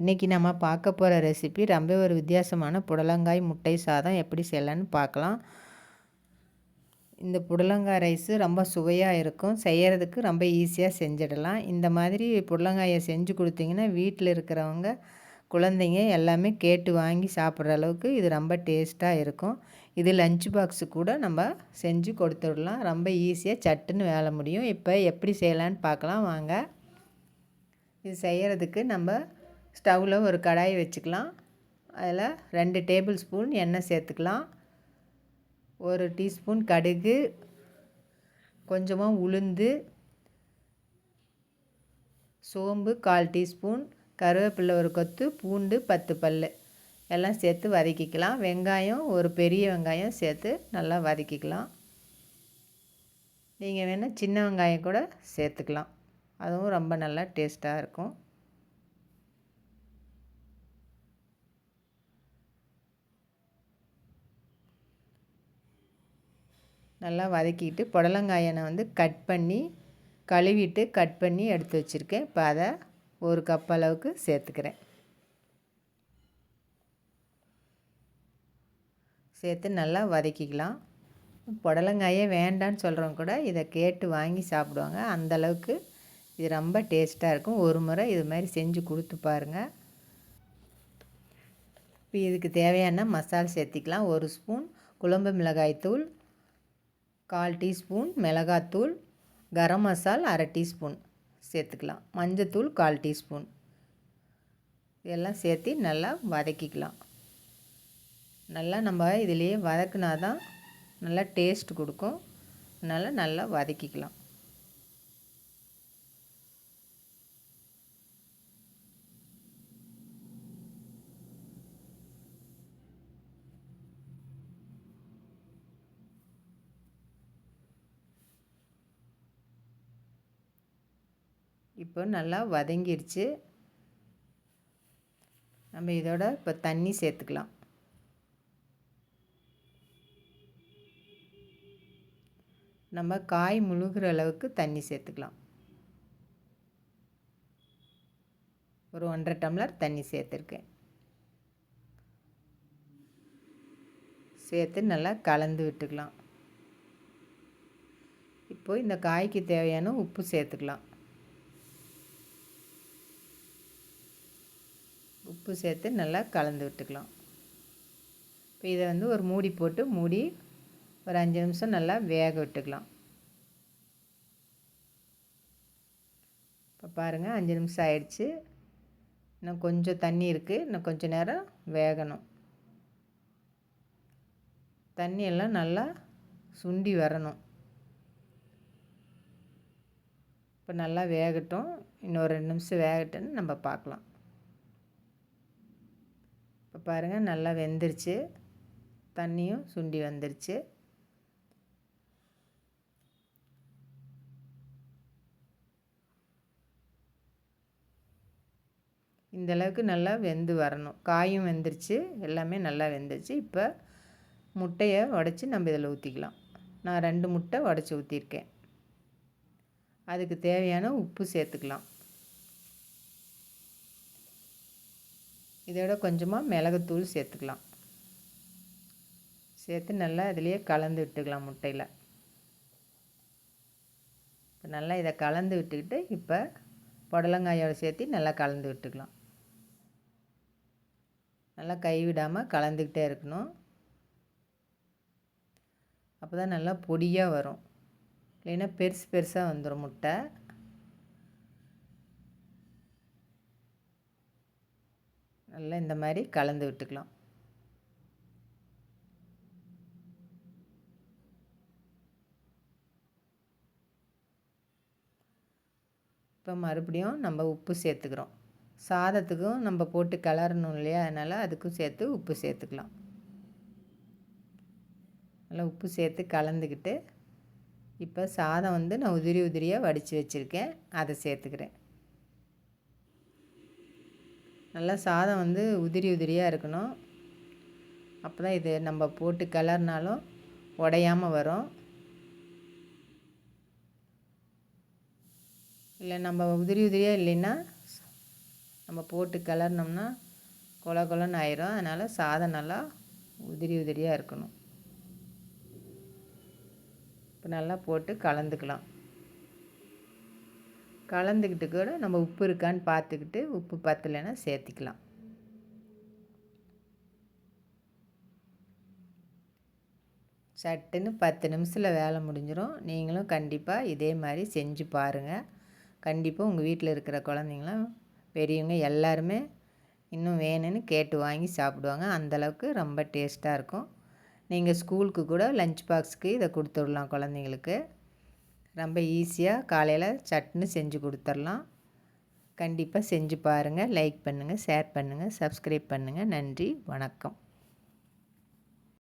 இன்றைக்கி நம்ம பார்க்க போகிற ரெசிபி ரொம்ப ஒரு வித்தியாசமான புடலங்காய் முட்டை சாதம் எப்படி செய்யலான்னு பார்க்கலாம். இந்த புடலங்காய் ரைஸு ரொம்ப சுவையாக இருக்கும். செய்கிறதுக்கு ரொம்ப ஈஸியாக செஞ்சிடலாம். இந்த மாதிரி புடலங்காயை செஞ்சு கொடுத்தீங்கன்னா வீட்டில் இருக்கிறவங்க குழந்தைங்க எல்லாமே கேட்டு வாங்கி சாப்பிட்ற அளவுக்கு இது ரொம்ப டேஸ்ட்டாக இருக்கும். இது லஞ்ச் பாக்ஸு கூட நம்ம செஞ்சு கொடுத்துடலாம். ரொம்ப ஈஸியாக சட்டுன்னு வேலை முடியும். இப்போ எப்படி செய்யலான்னு பார்க்கலாம். வாங்க. இது செய்கிறதுக்கு நம்ம ஸ்டவ்வில் ஒரு கடாய் வச்சுக்கலாம். அதில் ரெண்டு டேபிள் ஸ்பூன் எண்ணெய் சேர்த்துக்கலாம். ஒரு டீஸ்பூன் கடுகு கொஞ்சமாக உளுந்து சோம்பு கால் டீஸ்பூன் கருவேப்பிலை ஒரு கொத்து பூண்டு பத்து பல் எல்லாம் சேர்த்து வதக்கிக்கலாம். வெங்காயம் ஒரு பெரிய வெங்காயம் சேர்த்து நல்லா வதக்கிக்கலாம். நீங்கள் வேணால் சின்ன வெங்காயம் கூட சேர்த்துக்கலாம். அதுவும் ரொம்ப நல்லா டேஸ்ட்டாக இருக்கும். நல்லா வதக்கிட்டு புடலங்காயை நான் வந்து கட் பண்ணி கழுவிட்டு கட் பண்ணி எடுத்து வச்சுருக்கேன். இப்போ அதை ஒரு கப் அளவுக்கு சேர்த்துக்கிறேன். சேர்த்து நல்லா வதக்கிக்கலாம். புடலங்காயே வேண்டான்னு சொல்கிறவங்க கூட இதை கேட்டு வாங்கி சாப்பிடுவாங்க. அந்தளவுக்கு இது ரொம்ப டேஸ்ட்டாக இருக்கும். ஒரு முறை இது மாதிரி செஞ்சு கொடுத்து பாருங்கள் இப்போ இதுக்கு தேவையான மசால் சேர்த்திக்கலாம். ஒரு ஸ்பூன் குழம்பு மிளகாய்த்தூள் கால் டீஸ்பூன் மிளகாத்தூள் கரம் மசால் அரை டீஸ்பூன் சேர்த்துக்கலாம். மஞ்சத்தூள் கால் டீஸ்பூன். இதெல்லாம் சேர்த்து நல்லா வதக்கிக்கலாம். நல்லா நம்ம இதிலேயே வதக்குனா தான் நல்லா டேஸ்ட் கொடுக்கும். அதனால் நல்லா வதக்கிக்கலாம். இப்போ நல்லா வதங்கிருச்சு. நம்ம இதோட இப்போ தண்ணி சேர்த்துக்கலாம். நம்ம காய் முழுகிற அளவுக்கு தண்ணி சேர்த்துக்கலாம். ஒரு ஒன்றரை டம்ளர் தண்ணி சேர்த்துருக்கேன். சேர்த்து நல்லா கலந்து விட்டுக்கலாம். இப்போ இந்த காய்க்கு தேவையான உப்பு சேர்த்துக்கலாம். உப்பு சேர்த்து நல்லா கலந்து விட்டுக்கலாம். இப்போ இதை வந்து ஒரு மூடி போட்டு மூடி ஒரு அஞ்சு நிமிஷம் நல்லா வேக விட்டுக்கலாம். இப்போ பாருங்கள் அஞ்சு நிமிஷம் ஆயிடுச்சு. இன்னும் கொஞ்சம் தண்ணி இருக்குது இன்னும் கொஞ்சம் நேரம் வேகணும். தண்ணியெல்லாம் நல்லா சுண்டி வரணும். இப்போ நல்லா வேகட்டும். இன்னொரு ரெண்டு நிமிஷம் வேகட்டுன்னு நம்ம பார்க்கலாம். பாருங்கள் நல்லா வெந்துருச்சு. தண்ணியும் சுண்டி வந்துருச்சு. இந்தளவுக்கு நல்லா வெந்து வரணும். காயும் வெந்துருச்சு எல்லாமே நல்லா வெந்துருச்சு. இப்போ முட்டையை உடச்சி நம்ம இதில் ஊற்றிக்கலாம் நான் ரெண்டு முட்டை உடச்சி ஊற்றிருக்கேன் அதுக்கு தேவையான உப்பு சேர்த்துக்கலாம். இதோட கொஞ்சமாக மிளகுத்தூள் சேர்த்துக்கலாம். சேர்த்து நல்லா இதிலையே கலந்து விட்டுக்கலாம் முட்டையில். இப்போ நல்லா இதை கலந்து விட்டுக்கிட்டு இப்போ புடலங்காயோடு சேர்த்து நல்லா கலந்து விட்டுக்கலாம். நல்லா கைவிடாமல் கலந்துக்கிட்டே இருக்கணும். அப்போ தான் நல்லா பொடியாக வரும். இல்லைன்னா பெருசு பெருசாக வந்துடும் முட்டை. நல்லா இந்த மாதிரி கலந்து விட்டுக்கலாம். இப்போ மறுபடியும் நம்ம உப்பு சேர்த்துக்கிறோம். சாதத்துக்கும் நம்ம போட்டு கிளறணும் இல்லையா? அதனால் அதுக்கும் சேர்த்து உப்பு சேர்த்துக்கலாம். நல்லா உப்பு சேர்த்து கலந்துக்கிட்டு இப்போ சாதம் வந்து நான் உதிரி உதிரியாக வடித்து வச்சுருக்கேன். அதை சேர்த்துக்கிறேன். நல்லா சாதம் வந்து உதிரி உதிரியாக இருக்கணும். அப்போ தான் இது நம்ம போட்டு கிளறினாலும் உடையாமல் வரும். இல்லை நம்ம உதிரி உதிரியாக இல்லைன்னா நம்ம போட்டு கிளறினோம்னா கொல கொலன்னு ஆயிரும். அதனால் சாதம் நல்லா உதிரி உதிரியாக இருக்கணும். இப்போ நல்லா போட்டு கலந்துக்கலாம். கலந்துக்கிட்டு கூட நம்ம உப்பு இருக்கான்னு பார்த்துக்கிட்டு உப்பு பத்தலைன்னா சேர்த்திக்கலாம். சட்டுன்னு பத்து நிமிஷத்தில் வேலை முடிஞ்சிடும் நீங்களும் கண்டிப்பாக இதே மாதிரி செஞ்சு பாருங்கள் கண்டிப்பாக உங்கள் வீட்டில் இருக்கிற குழந்தைங்களாம் பெரியவங்க எல்லாருமே இன்னும் வேணும்னு கேட்டு வாங்கி சாப்பிடுவாங்க. அந்தளவுக்கு ரொம்ப டேஸ்ட்டாக இருக்கும். நீங்கள் ஸ்கூலுக்கு கூட லஞ்ச் பாக்ஸுக்கு இதை கொடுத்துடலாம் குழந்தைங்களுக்கு. ரொம்ப ஈஸியாக காலையில் சட்னி செஞ்சு கொடுத்துர்லாம். கண்டிப்பாக செஞ்சு பாருங்கள் லைக் பண்ணுங்கள் ஷேர் பண்ணுங்கள் சப்ஸ்கிரைப் பண்ணுங்கள் நன்றி வணக்கம்.